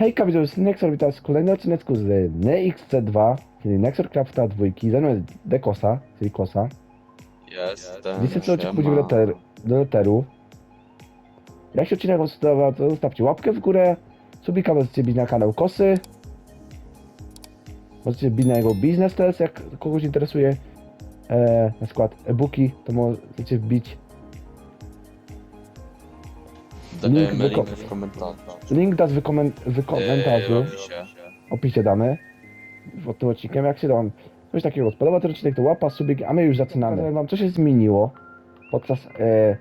Hejka, widzę z Nexor, witam w kolejnym odcineczku z NXC2, czyli Nexor Crafta 2, ze mną jest Dekosa, czyli Kosa. Jestem. Dzisiaj co odcinek pójdziemy do, ter, do Netheru. Jak się odcinek wam spodobał, to zostawcie łapkę w górę, subika możecie bić na kanał Kosy. Możecie bić na jego biznes też, jak kogoś interesuje. E, na przykład e-booki, to możecie wbić. Link link, do ko- w komentarzu. Link dasz w, komen- w komentarzu. Yy, w opisie. opisie damy pod tym odcinkiem. Jak się wam coś takiego spodoba ten odcinek, to łapa, subik, a my już zaczynamy. Powiem wam, co się zmieniło podczas e,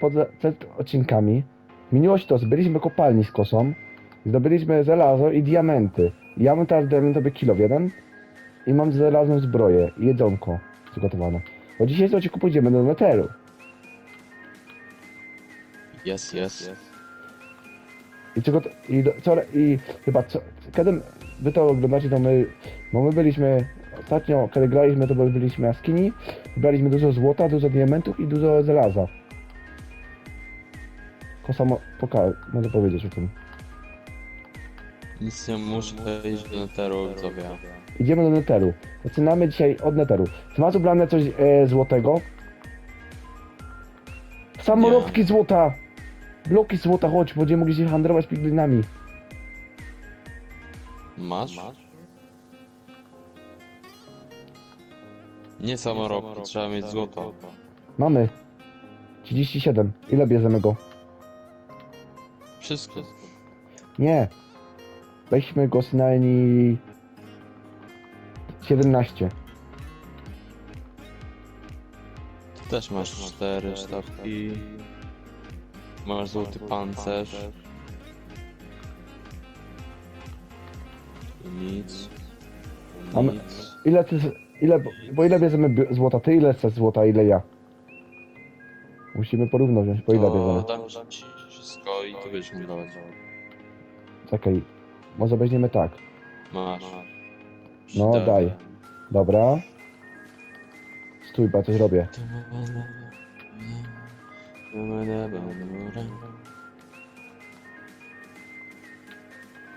poza przed odcinkami. Zmieniło się to, zbyliśmy kopalni z kosą, zdobyliśmy żelazo i diamenty. Ja mam teraz diamentowy kilo jeden i mam żelazną zbroję i jedzonko przygotowane. Bo dzisiaj w odcinku pójdziemy do Netheru. Jest, jest. I, czego, i, do, co, I chyba co, kiedy wy to oglądacie, to my, bo my byliśmy, ostatnio kiedy graliśmy, to byliśmy jaskini, braliśmy dużo złota, dużo diamentów i dużo żelaza. Kosa mo, poka, może powiedzieć o tym. Nic nie muszę iść do Netheru, widzowie. Idziemy do Netheru. Zaczynamy dzisiaj od Netheru. Czy masz ubrane coś e, złotego? Samolotki złota! Bloki złota, chodź, będziemy mogli się handlować piglinami. Masz? Nie samorobki, trzeba mieć złoto. Mamy. 37. Ile bierzemy go? Wszystko. Nie. Weźmy go z najmniej 17. Ty też masz cztery sztabki. Masz złoty pancerz. I nic. I Mamy- nic. Ile ty, ile, bo ile bierzemy bi- złota? Ty ile chcesz złota, ile ja? Musimy porówno wziąć, po ile To bierzemy. dam ci wszystko i ty będziesz mi dawać. Czekaj, może weźmiemy tak. Masz. No, daj. Dobra. Stój, bo ja coś robię.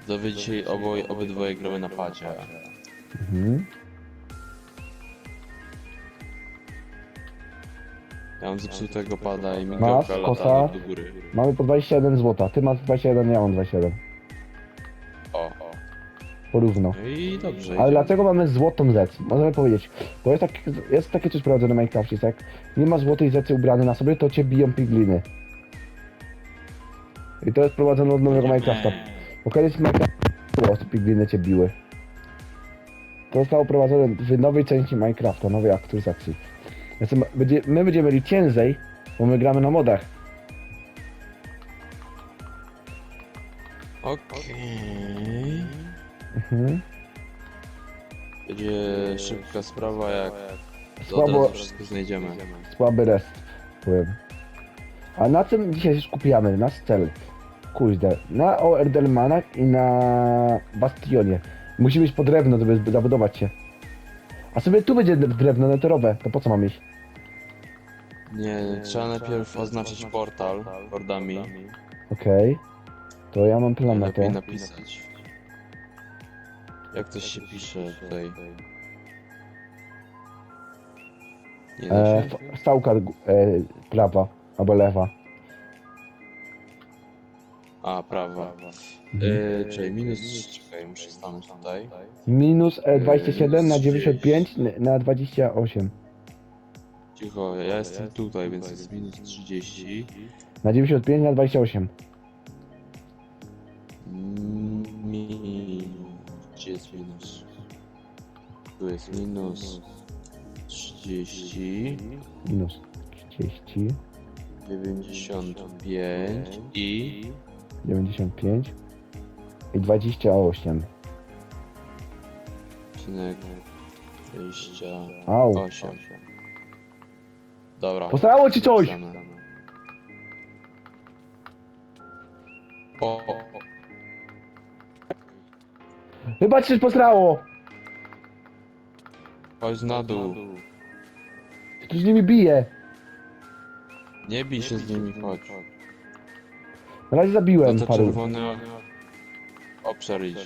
To wy dzisiaj oboj, obydwoje gramy na padzie. Mhm. Ja mam zepsutego pada i Masz, migałka kosa? lata do góry. Mamy po 21 złota. Ty masz 21, ja mam 21. Porówno. No i dobrze. Ale idziemy. dlaczego mamy złotą rzecz? Możemy powiedzieć. Bo jest, tak, jest takie coś sprawdzone w Minecrafcie, tak? Nie ma złotej rzeczy ubrane na sobie, to cię biją pigliny. I to jest prowadzone od nowego Minecrafta. Bo kiedyś Minecraft było, pigliny cię biły. To zostało prowadzone w nowej części Minecrafta, nowej aktualizacji. Więc będzie, my będziemy mieli ciężej, bo my gramy na modach. Okej. Mhm. Będzie szybka sprawa, jak Słabo- razu wszystko znajdziemy. Słaby rest, powiem. A na czym dzisiaj się skupiamy? Nasz cel. Kuźde. Na Oerdelmanach i na Bastionie. Musi być po drewno, żeby zabudować się. A sobie tu będzie drewno neterowe, to po co mam iść? Nie, trzeba najpierw oznaczyć portal bordami. Okej. To ja mam plan na to. Lepiej napisać. Jak to się pisze tutaj? Nie da E, się? f- stałka e, prawa albo lewa. A, prawa. Mhm. E, czyli minus, czekaj, muszę stanąć tutaj. Minus e, 27 na 95 n- na 28. Cicho, ja jestem tutaj, więc jest minus 30. Na 95 na 28. Mm, Mi... Gdzie jest minus? Tu jest minus 30, Minus 30, 95 i 95 i 28. odcinek 28. Au. Dobra. Posrało ci coś! O, Chyba ci coś posrało! chodź na dół. Tu z nimi bije. Nie bij się z nimi, chodź. Na razie zabiłem No to paru. czerwony... Obszar idź.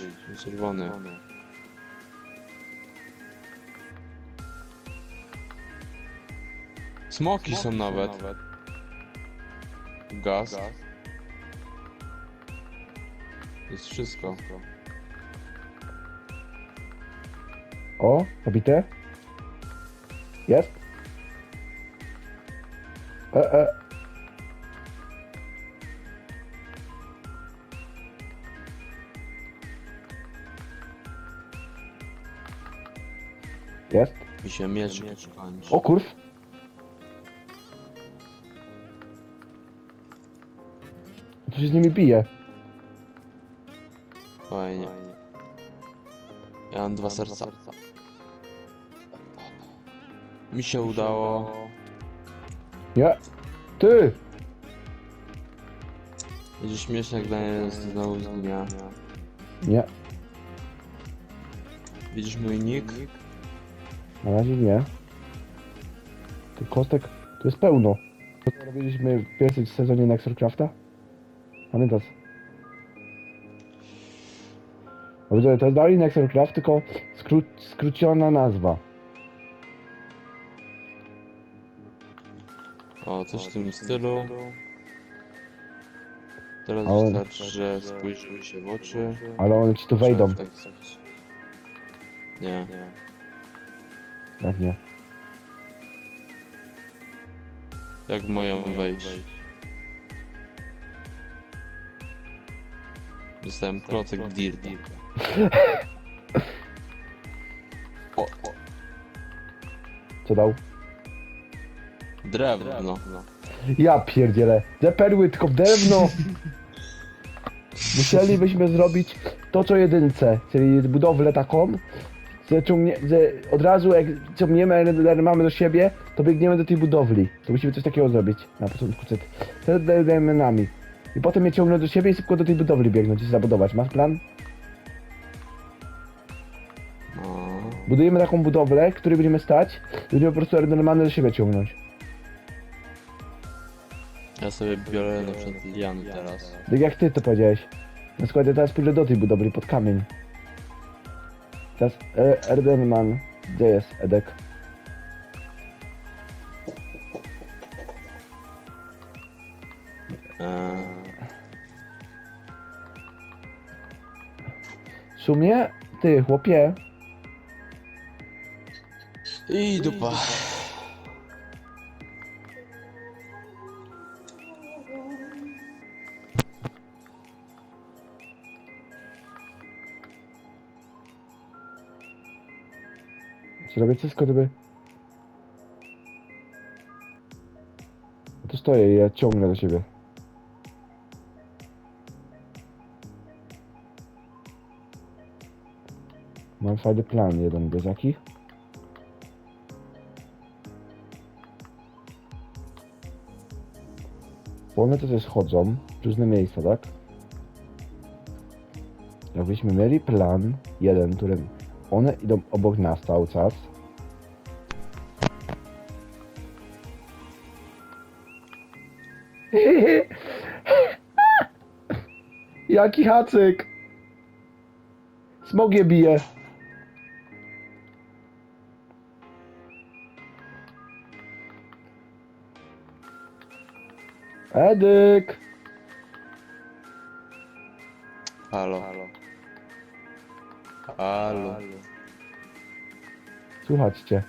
Czerwony. Smoki są nawet. Gaz. Jest wszystko. O, pobite. Jest. E, e. Jest. Mi się mieczyk skończy. O kurw. Co się z nimi bije? Fajnie. Ja mam dwa serca. Mi się udało. Nie. Ty! Będzie śmieszne, jak Daniel znowu zginie. Nie, Widzisz mój nick? na razie nie. Tych kostek tu jest pełno. To co robiliśmy w pierwszym sezonie Nexorcrafta? Pamiętasz? Dobrze, to jest dalej Nexorcraft, tylko skró skrócona nazwa. O, coś w tym stylu. Teraz Ale- wystarczy, że spojrzymy się w oczy. Ale one ci tu wejdą. W sposób. Nie. Jak nie? Jak mają wejść? Dostałem klocek dirta. O, o, Co dał? Drewno. Ja pierdzielę. Te perły tylko w drewno. Musielibyśmy zrobić to co jedynce, czyli budowlę taką, że, ciągnie, że od razu jak ciągniemy Endermany do siebie, to biegniemy do tej budowli. To musimy coś takiego zrobić na początku przed, przed Endermanami. I potem je ciągnąć do siebie i szybko do tej budowli biegnąć i zabudować. Masz plan? No. Budujemy taką budowlę, w której będziemy stać i będziemy po prostu Endermany do siebie ciągnąć. Ja sobie biorę na przykład liany teraz. Tak jak ty to powiedziałeś. Na przykład ja teraz pójdę do tej budowli pod kamień. Teraz e, Erdenman. Gdzie jest Edek? Eee, W sumie, ty chłopie, I dupa. Zrobię wszystko, żeby... Tu stoję i ja ciągnę do siebie. Mam fajny plan, jeden bez jaki. Bo one to też chodzą w różne miejsca, tak? Jakbyśmy mieli plan, jeden, którym one idą obok nas cały czas. Jaki hacyk! Smogie bije. Edyk! Halo. Halo. Słuchać cię,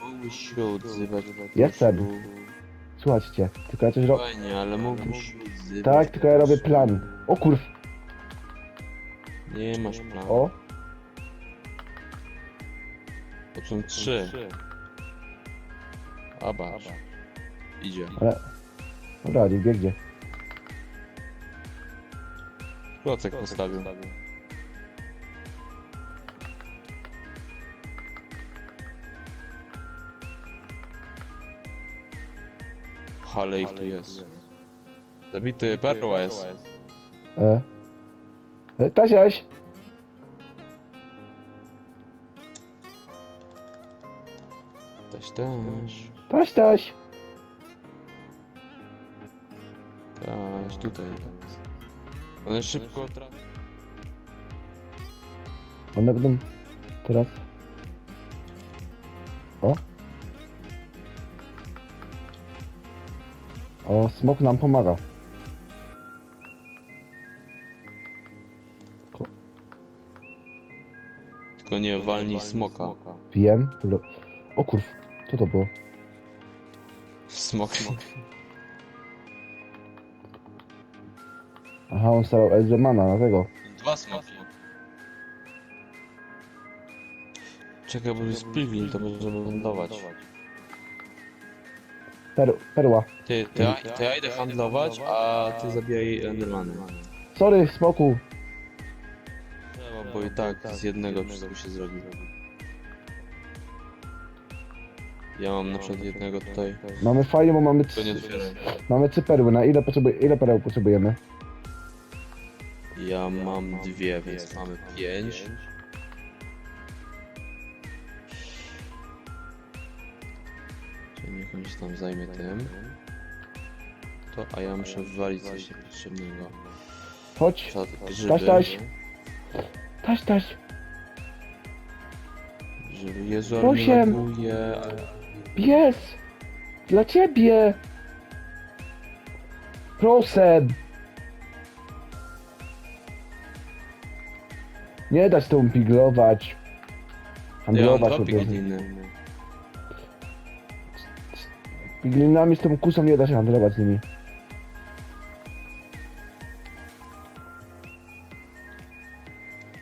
Mógłbyś się odzywać Jestem. prostu. Słuchać cię. Tylko ja coś robię. Fajnie, ale odzywać. Tak, tylko ja robię plan. O kurw, Nie masz planu. o. To są trzy. Abasz. Idzie. Ale... Dobra, niech biegnie. Klocek postawił. Ale ich tu jest. Zabity perła jest. E. e Tasiaś! Też też. Taś, taś! Też tutaj jest. One szybko trafią. One będą teraz... O. O, smok nam pomaga. Tylko nie walnij smoka. Wiem. Tyle- O kurw, co to było? Smok. Aha, on stał Elzemana, dlatego. Dwa smoki. Czekaj, bo to jest pilgrim, to możemy lądować. Per, perła. Ty, ty, ja- to ja idę handlować, a ty zabijaj Endermany. Sorry, smoku. Trzeba, bo i tak z jednego wszystko się zrobi. Ja mam na przykład jednego tutaj. Mamy fajnie, bo mamy, To nie otwieraj. mamy trzy perły. Na ile, potrzebuje, ile pereł potrzebujemy? Ja mam dwie, więc mamy pięć. Się tam zajmie tym. To, a ja muszę wywalić coś niepotrzebnego. Chodź. Trzeba grzyby, Taś, taś. Taś, taś. Żeby Jezu, ale mnie Osiem. laguje, ale... Pies! Dla ciebie! Proszę! Nie dać tą piglować. Ja mam Handlować dwa prostu. pigliny. Piglinami z tą kusą nie da się handlować z nimi.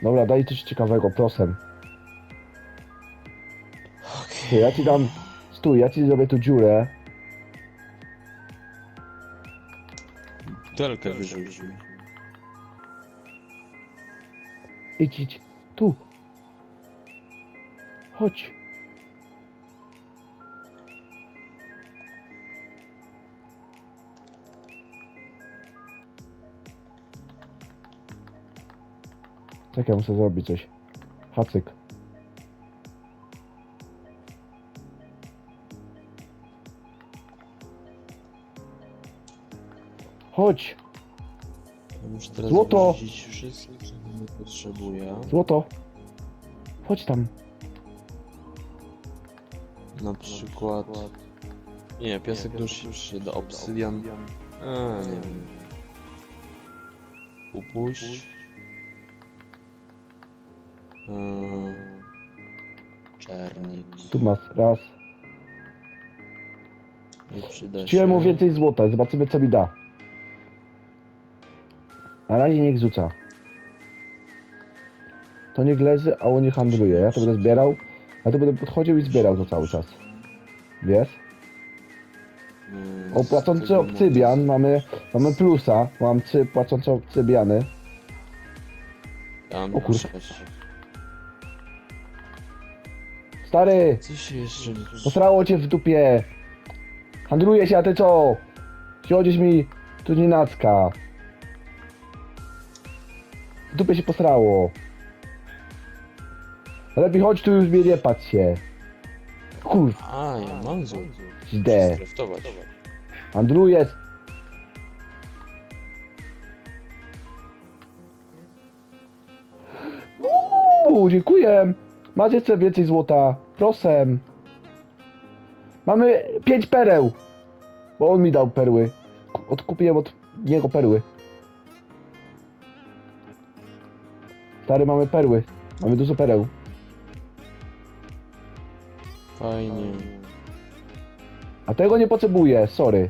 Dobra, daj coś ciekawego, proszę. Ty, ja ci dam... Stój, ja ci zrobię tu dziurę. Butelkę wyrzucił. Idź, idź. Tu. Chodź. Czekaj, muszę zrobić coś. Hacyk. Chodź, Ja muszę teraz Złoto. wyrzucić wszystko, czego nie potrzebuję. złoto. Chodź tam. Na przykład... Nie, piasek nóż się przyda, obsydian... A, nie wiem. Upuść. Eee, Czernik. Tu masz, raz. Nie przyda. Chciałem mu więcej złota, zobaczymy co mi da. Na razie niech rzuca. To niech leży, a on nie handluje. Ja to będę zbierał. Ja to będę podchodził i zbierał to cały czas. Wiesz? Eee, O, z płacący tego obcybian mamy, mamy plusa. Mam trzy płacące obcybiany. O sześć. Stary! Co się jeszcze nie... Posrało cię w dupie! Handluje się, a ty co? Siedzisz mi tu nienacka. W dupie się posrało. Lepiej chodź tu już mnie nie patrz się. Kurw, A, ja mam źle. Draftować. Handluje. Uuu, dziękuję. Masz jeszcze więcej złota. Proszę. Mamy pięć pereł. Bo on mi dał perły. Ku- Odkupiłem od niego perły. Stary, mamy perły. Mamy dużo pereł. Fajnie. A tego nie potrzebuję, sorry.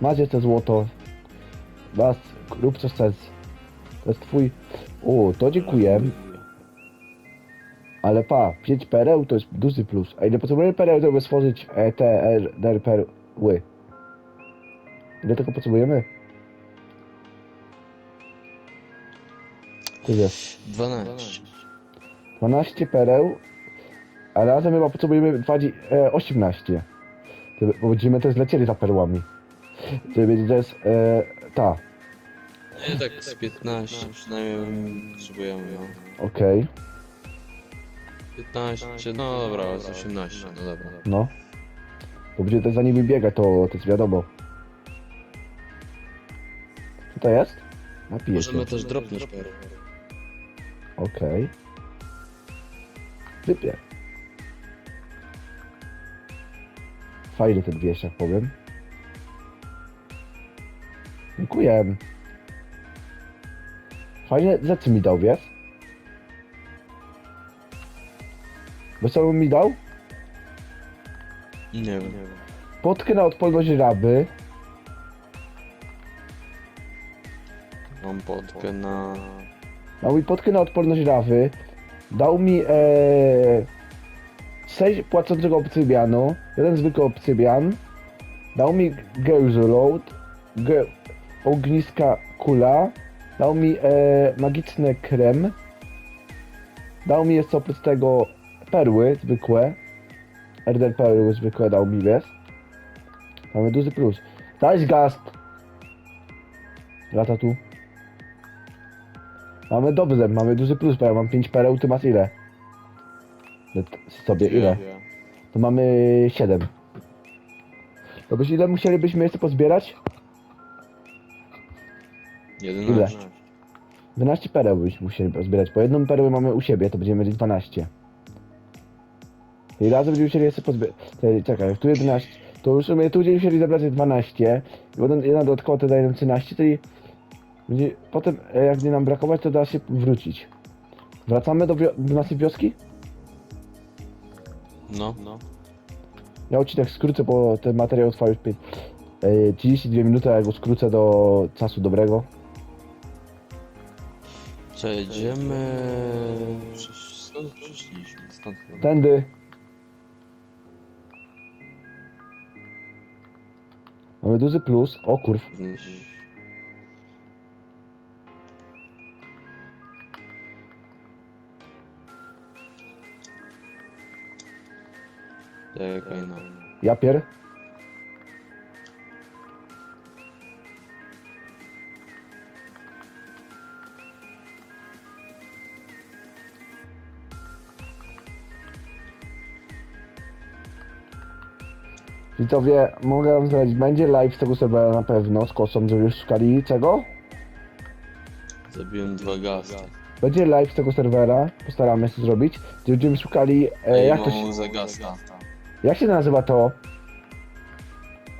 Masz jeszcze złoto. Was, rób co chcesz. To jest twój... O, to dziękuję. Ale pa, 5 pereł to jest duży plus. A ile potrzebujemy pereł, żeby stworzyć e, te er, der perły? Ile tego potrzebujemy? Tyle. 12. 12 pereł, a razem chyba potrzebujemy 20, e, 18. To- Bo będziemy też lecieli za perłami. To będzie też, e, ta, Nie, tak z 15 przynajmniej potrzebujemy, no. okej, 15, no dobra, z 18, no dobra. no. Bo będzie też za nimi biegać, to, to jest wiadomo. Co to jest? Napiję się. Możemy też dropnąć parę. Okej. Sypie. Fajny ten wieszak, powiem. Dziękuję. Fajnie, za co mi dał, wiesz? Wiesz co on mi dał? Nie wiem. Potkę na odporność raby. Mam podkę na... Dał mi potkę na odporność rawy. Dał mi e, 6 płacącego obsydianu. Jeden zwykły obsydian. Dał mi Geuzload. Ge, ogniska kula. Dał mi e, magiczny krem. Dał mi jeszcze oprócz tego perły zwykłe. Erder perły zwykłe dał mi, wiesz? Mamy duży plus. Dałeś gast. Lata tu. Mamy dobrze, mamy duży plus, bo ja mam 5 pereł, ty masz ile? Sobie ile? To mamy 7. To byś ile musielibyśmy jeszcze pozbierać? 11. 12 pereł byśmy musieli pozbierać. Po jedną perłę mamy u siebie, to będziemy mieli 12. I razem będziemy musieli jeszcze pozbierać. Czekaj, tu 11. To już my tu będziemy musieli zebrać 12. I potem jedna dodatkowa to daje nam 13, czyli będzie, potem e, jak nie nam brakować, to da się wrócić. Wracamy do, do naszej wioski? No, no. Ja odcinek skrócę, bo ten materiał trwa już pię- e, 32 minuty, a ja go skrócę do czasu dobrego. Przejdziemy... Przecież skąd przyszliśmy? Stąd. Tędy. Mamy duży plus. O kurw. Czekaj no. Japier. Widzowie, mogę wam zdradzić, będzie live z tego serwera na pewno, z kosą, żeby już szukali czego? Zabiłem dwa gasty. Będzie live z tego serwera, postaramy się zrobić, gdzie będziemy szukali, e, jak to się, za gasta. jak się nazywa to,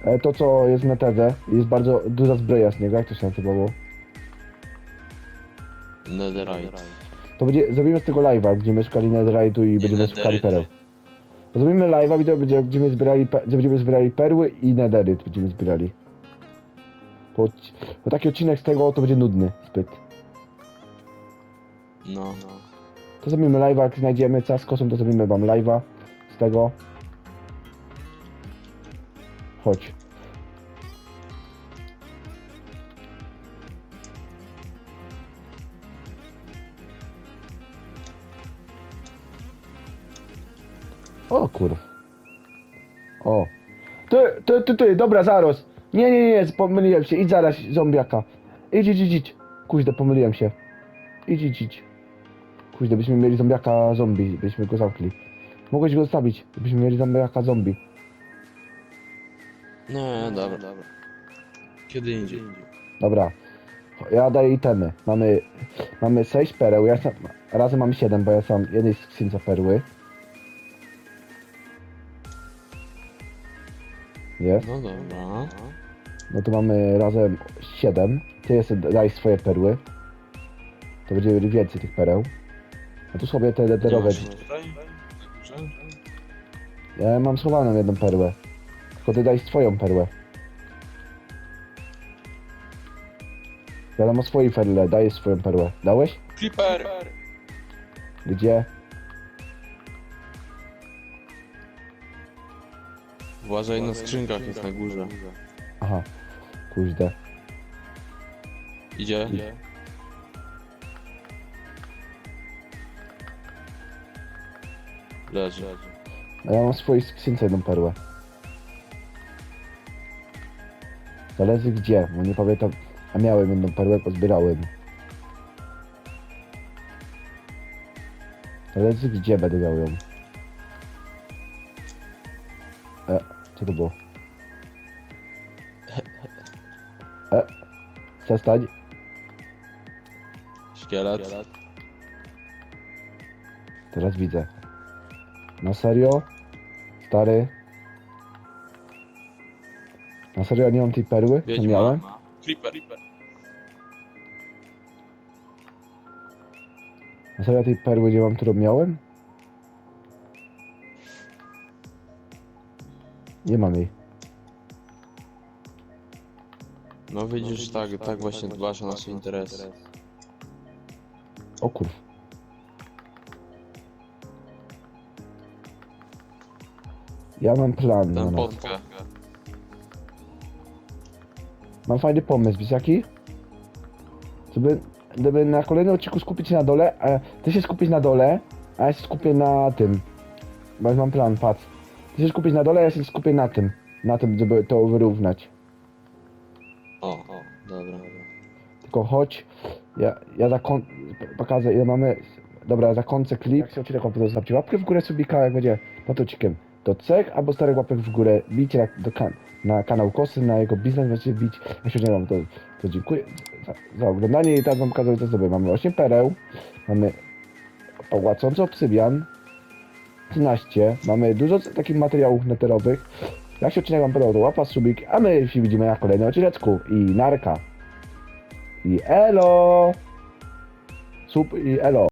e, to co jest na tedze, jest bardzo duża zbroja z niego, jak to się nazywało? Netherite. To będzie, zrobimy z tego live'a, będziemy szukali netherite'u i będziemy szukali pereł. Zrobimy live'a, wideo, gdzie będziemy zbierali, pe- gdzie będziemy zbierali perły i netheryt będziemy zbierali. Bo, bo taki odcinek z tego to będzie nudny zbyt. No, no. To zrobimy live'a, jak znajdziemy czas z kosą, to zrobimy wam live'a z tego. Chodź. O kurw. O. Ty, ty, ty, ty, dobra, zaraz. Nie, nie, nie, pomyliłem się. Idź zaraz, zombiaka. Idź, idź, idź, idź. Kuźdę, pomyliłem się. Idź, idź, idź. Kuźdę, byśmy mieli zombiaka zombie, byśmy go zamkli. Mogłeś go zostawić, byśmy mieli zombiaka zombie. Nie, dobra, dobra. Kiedy indziej. Dobra. Ja daję itemy. Mamy, mamy 6 pereł, ja sam, razem mam 7, bo ja sam jednej skrzynce perły. Jest. No dobra. No to mamy razem 7. Ty jeszcze daj swoje perły. To będzie więcej tych pereł. A tu sobie te lederowe. Nie masz tutaj? Dobrze. Ja mam schowaną jedną perłę. Tylko ty daj swoją perłę. Ja dam o swojej perle, dajesz swoją perłę. Dałeś? Creeper! Gdzie? Uważaj na skrzynkach, jest na górze. Aha. Kuźde. Idzie? Leży. A ja mam w swojej skrzynce jedną perłę. Zależy gdzie, bo nie pamiętam. A miałem jedną perłę, bo zbierałem. Zależy gdzie będę miał ją. Co to było? E, przestań. Szkielet. Teraz widzę. Na serio? Stary? Na serio ja nie mam tej perły? Co Wiedźma. miałem? Creeper. Na serio ja tej perły nie mam, którą miałem? Nie mam jej. No widzisz, tak, tak właśnie dbasz o nasze interesy. O kurw. Ja mam plan Ten nas. potkę. Mam fajny pomysł, wiesz jaki? Żeby, żeby na kolejnym odcinku skupić się na dole, a ty się skupić na dole, a ja się skupię na tym. Bo mam plan, patrz. Ty się skupić na dole, ja się skupię na tym. Na tym, żeby to wyrównać. O, o, dobra, dobra. Tylko chodź, ja, ja zakon... pokażę ile mamy... Dobra, ja zakończę klip. Jak się odcinek to zostawcie łapkę w górę subika, jak będzie pod odcinkiem do cech, albo stary łapek w górę. Bijcie na, do kan na kanał Kosy, na jego biznes będziecie bić. Ja się nie mam, to, to dziękuję za, za oglądanie i teraz wam pokażę co sobie. Mamy 8 pereł, mamy pałacący obsydian, 13, mamy dużo takich materiałów neterowych. Jak się odcinek wam podobał, to łapa subik, a my się widzimy na kolejnym odcineczku i narka. I elo! Sub i elo.